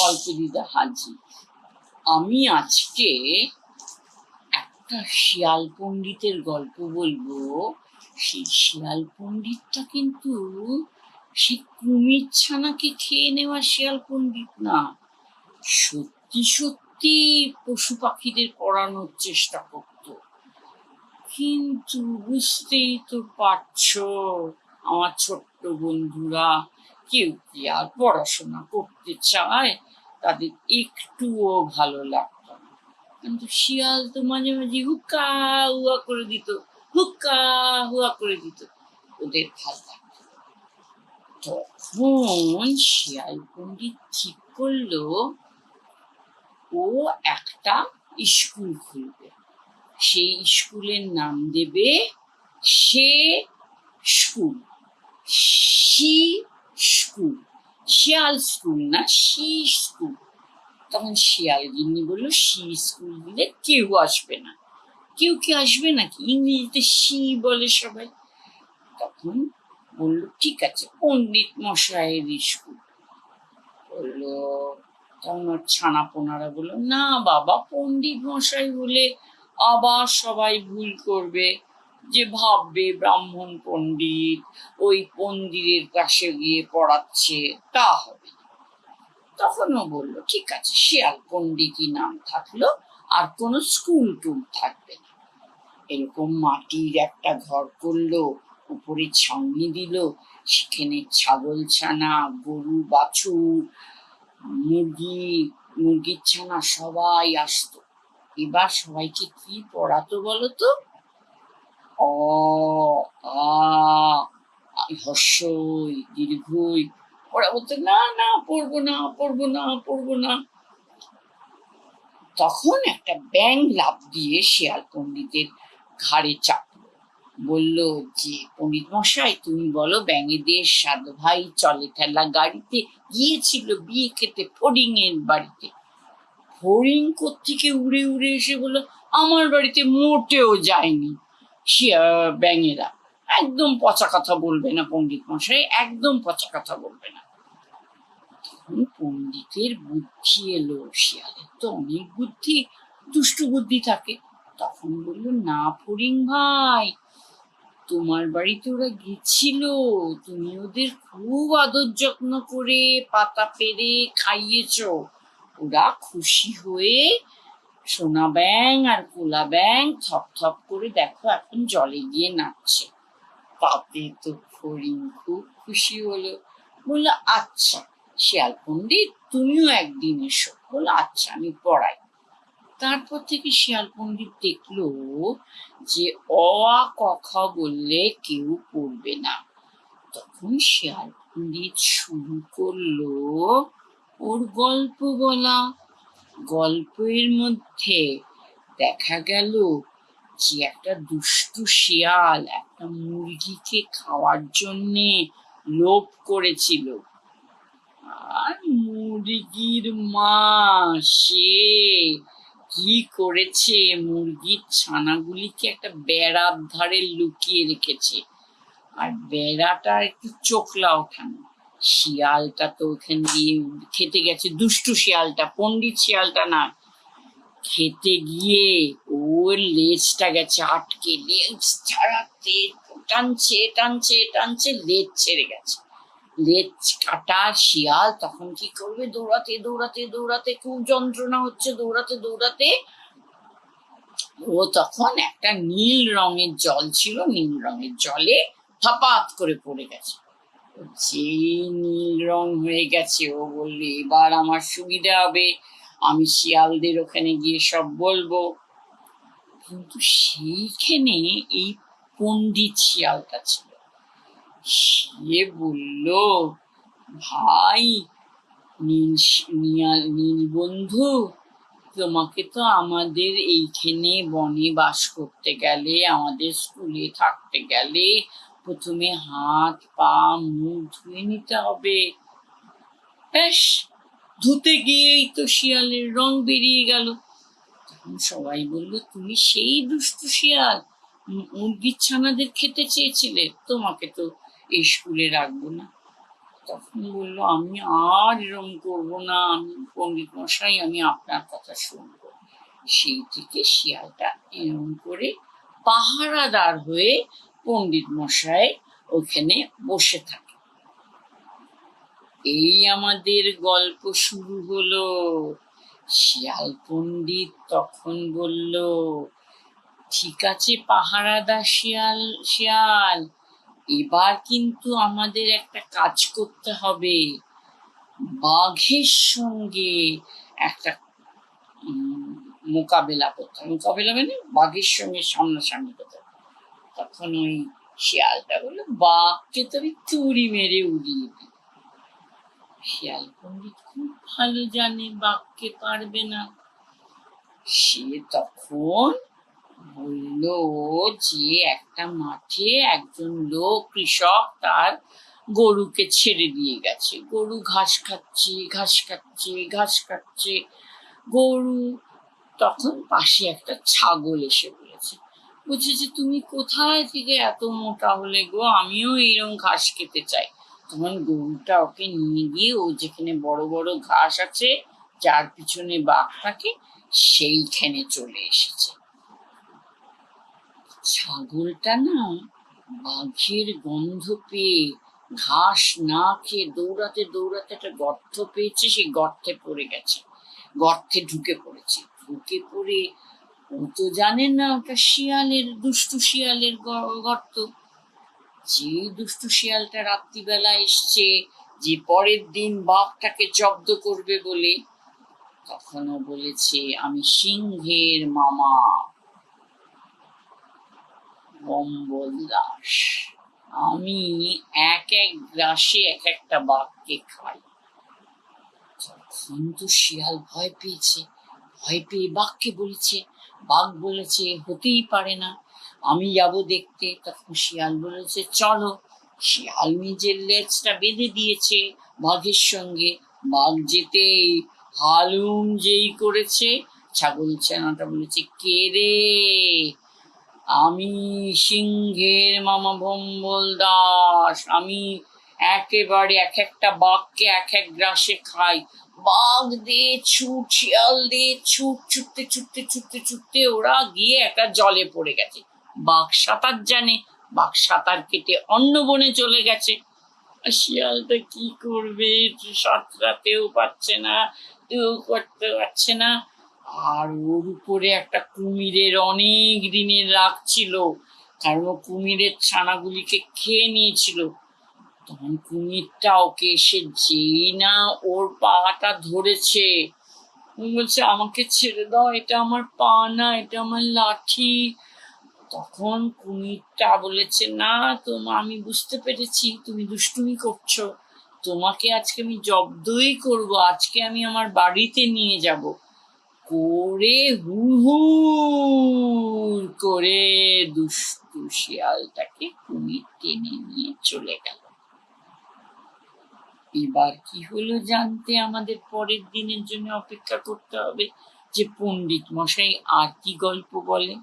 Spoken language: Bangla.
গল্প দিদা হাজি আমি আজকে একটা শিয়াল পণ্ডিতের গল্প বলব। সেই শিয়াল পণ্ডিতটা কিন্তু সেই কুমির ছানাকে খেয়ে নেওয়া শিয়াল পণ্ডিত না। সত্যি সত্যি পশু পাখিদের পড়ানোর চেষ্টা করতো। কিন্তু বুঝতেই তো পারছ, আমার ছোট্ট বন্ধুরা, কেউ কি আর পড়াশোনা করতে চায়? তাদের একটুও ভালো লাগতো কিন্তু শিয়াল তো মাঝে মাঝে হুক্কা হুয়া করে দিত, হুক্কা হুয়া করে দিত। ওদের ভালো লাগতো তখন শিয়াল পণ্ডিত ঠিক করল, ও একটা স্কুল খুলবে। সেই স্কুলের নাম দেবে সে স্কুল, সি স্কুল। শিয়াল স্কুল না, সি স্কুল তখন শিয়াল গিন্নি বলল শি স্কুল দিলে কেউ আসবে না। কেউ কি আসবে নাকি? ইংরেজিতে শি বলে সবাই। তখন বলল, ঠিক আছে, পণ্ডিত মশাইয়ের স্কুল বলল, তখন ওর ছানা পোনারা বলল, না বাবা, পণ্ডিত মশাই বলে আবার সবাই ভুল করবে। যে ভাববে ব্রাহ্মণ পণ্ডিত, ওই মন্দিরের কাছে গিয়ে পড়াচ্ছে, তা হবে। তখনও বলল, ঠিক আছে, শিয়াল পণ্ডিতই নাম থাকল, আর কোনো স্কুল টুল থাকবে না। এরকম মাটির একটা ঘর করল, উপরে ছাউনি দিল, সেখানে ছাগল ছানা গরু, বাছুর, মুরগি, মুরগির ছানা সবাই আসতো। এবার সবাইকে কি পড়াতো বলতো অ, আ দীর্ঘই। ওরা না না, পড়ব না পড়ব না পড়ব না। তখন একটা ব্যাং লাভ দিয়ে শিয়াল পণ্ডিতের ঘাড়ে চাপলো। বলল, যে পণ্ডিত মশাই, তুমি বলো, ব্যাঙেদের সাত ভাই চলে ঠেলা গাড়িতে গিয়েছিল বিয়ে খেতে ফড়িং এর বাড়িতে। হরিণ থেকে উড়ে উড়ে এসে বলল, আমার বাড়িতে মোটেও যায়নি। ব্যাঙেরা। একদম পচা কথা বলবে না পণ্ডিত মশাই, একদম পচা কথা বলবে না। তখন পণ্ডিতের বুদ্ধি এলো শিয়ালের। তো অনেক বুদ্ধি, দুষ্টু বুদ্ধি থাকে। তখন বলল, না ফরিং ভাই, তোমার বাড়িতে ওরা গেছিল। তুমি ওদের খুব আদর যত্ন করে পাতা পেরে খাইয়েছ। ওরা খুশি হয়ে সোনা ব্যাং আর কোলা ব্যাং থপ থপ করে দেখো, এখন জলে গিয়ে নাচছে। তাতে তো ফড়িং খুব খুশি হলো। বলল আচ্ছা শিয়াল পণ্ডিত, তুমিও একদিন এসো। বলল আচ্ছা আমি পড়াই। তারপর থেকে শিয়াল পণ্ডিত দেখল যে অ, আ বললে কেউ পড়বে না। তখন শিয়াল পণ্ডিত শুরু করল, ওর গল্প বলা। গল্পের মধ্যে দেখা গেল যে একটা দুষ্টু শিয়াল একটা মুরগিকে খাওয়ার জন্যে লোভ করেছিল। আর মুরগির মা, সে কি করেছে? মুরগির ছানাগুলিকে একটা বেড়ার ধারে লুকিয়ে রেখেছে। আর বেড়াটা একটু চোখলা ওঠানো। শিয়ালটা তো ওখান দিয়ে খেতে গেছে, দুষ্টু শিয়ালটা, পণ্ডিত শিয়ালটা না। খেতে গিয়ে ওর লেজটা গেছে আটকে, লেজ ছাড়াতে টানছে টানছে টানছে, লেজ ছেড়ে গেছে। লেজ কাটা শিয়াল তখন কি করবে? দৌড়াতে দৌড়াতে দৌড়াতে খুব যন্ত্রণা হচ্ছে, দৌড়াতে দৌড়াতে। ও তখন একটা নীল রঙের জল ছিল, নীল রঙের জলে হঠাৎ করে পড়ে গেছে। যেই নীল রং হয়ে গেছে, ও বললে, এবার আমার সুবিধা হবে। আমি শিয়ালদের ওখানে গিয়ে সব বলব। কিন্তু সেইখানে এই শিয়ালটা ছিল। সে বলল, ভাই নীল বন্ধু, তোমাকে তো আমাদের এইখানে বনে বাস করতে গেলে, আমাদের স্কুলে থাকতে গেলে প্রথমে হাত, পা, মুখ ধুয়ে নিতে হবে। ব্যাস, ধুতে গিয়েই তো শিয়ালের রং বেরিয়ে গেল। তখন সবাই বলল, তুমি সেই দুষ্টু শিয়াল। মুরগির ছানাদের খেতে চেয়েছিলে। তোমাকে তো এই স্কুলে রাখব না। তখন বলল, আমি আর এরম করব না। আমি পণ্ডিত মশাই, আমি আপনার কথা শুনব। সেই থেকে শিয়ালটা এরম করে পাহারাদার হয়ে পণ্ডিত মশাই ওখানে বসে থাকে। এই আমাদের গল্প শুরু হলো। শিয়াল পণ্ডিত তখন বলল, ঠিক আছে পাহারাদা শিয়াল শিয়াল, এবার কিন্তু আমাদের একটা কাজ করতে হবে। বাঘের সঙ্গে একটা মোকাবেলা করতে মোকাবেলা মানে বাঘের সঙ্গে সামনাসামনি করতে তখন ওই শিয়ালটা বলল বাঘকে তো আমি তুড়ি মেরে উড়িয়ে দিই শিয়াল পণ্ডিত খুব ভালো জানে বাঘকে পারবে না। সে তখন বলল, যে একটা মাঠে একজন লোক, কৃষক, তার গরুকে ছেড়ে দিয়ে গেছে। গরু ঘাস খাচ্ছে ঘাস খাচ্ছে ঘাস খাচ্ছে। গরু তখন পাশে একটা ছাগল এসে বলেছে বলছে যে তুমি কোথায় থেকে এত মোটা হলে গো? আমিও এরকম ঘাস খেতে চাই। তখন গরুটা ওকে নিয়ে গিয়ে ও যেখানে বড় বড় ঘাস আছে, যার পিছনে বাঘ থাকে, সেইখানে চলে এসেছে। ছাগলটা না বাঘের গন্ধ পেয়ে ঘাস না খেয়ে দৌড়াতে দৌড়াতে একটা গর্ত পেয়েছে, সেই গর্তে পড়ে গেছে। গর্তে ঢুকে পড়েছে। ঢুকে পড়ে তো জানেন না ওটা শিয়ালের, দুষ্টু শিয়ালের গর্ত। যে দুষ্টু শিয়ালটা রাত্রিবেলা এসছে যে পরের দিন বাঘটাকে জব্দ করবে বলে, তখনও বলেছে, আমি সিংহের মামা। বম্বল দাস, আমি এক এক গ্রাসে এক একটা বাঘকে খাই। তখন তো শিয়াল ভয় পেয়েছে, ভয় পেয়ে বাঘকে বলেছে বাঘ বলেছে, হতেই পারে না। আমি যাব দেখতে। তখন শিয়াল বলেছে, চলো। শিয়াল নিজের লেজটা বেঁধে দিয়েছে বাঘের সঙ্গে। বাঘ যেতেই হালুম যেই করেছে, ছাগল ছানাটা বলেছে, কে রে? আমি সিংহের মামা ভম্বল দাস। আমি একেবারে এক একটা বাঘকে, এক এক গ্রাসে খাই। বাঘ দিয়ে ছুট শিয়াল দিয়ে ছুট ছুটতে ছুটতে ছুটতে ছুটতে ওরা গিয়ে একটা জলে পড়ে গেছে। বাঘ সাঁতার জানে, বাঘ সাঁতার কেটে অন্য বনে চলে গেছে। শিয়ালটা কি করবে? সাঁতরাতেও পারছে না কেউ করতে পারছে না। আর ওর উপরে একটা কুমিরের অনেক দিনের রাগ ছিল, কারণ কুমিরের ছানাগুলিকে খেয়ে নিয়েছিল। কুমিরটা ওকে এসে যেই না ওর পাটা ধরেছে। বলছে, আমাকে ছেড়ে দাও, এটা আমার পা না, এটা আমার লাঠি। তখন কুমিরটা বলেছে, না তোমা আমি বুঝতে পেরেছি, তুমি দুষ্টুমি করছ। তোমাকে আজকে আমি জব্দই করব, আজকে আমি আমার বাড়িতে নিয়ে যাব। করে হুহুর করে দুষ্টু শিয়ালটাকে কুমির টেনে নিয়ে চলে গেল। এবার কি হলো জানতে আমাদের পরের দিনের জন্য অপেক্ষা করতে হবে যে পণ্ডিত মশাই আর কি গল্প বলেন?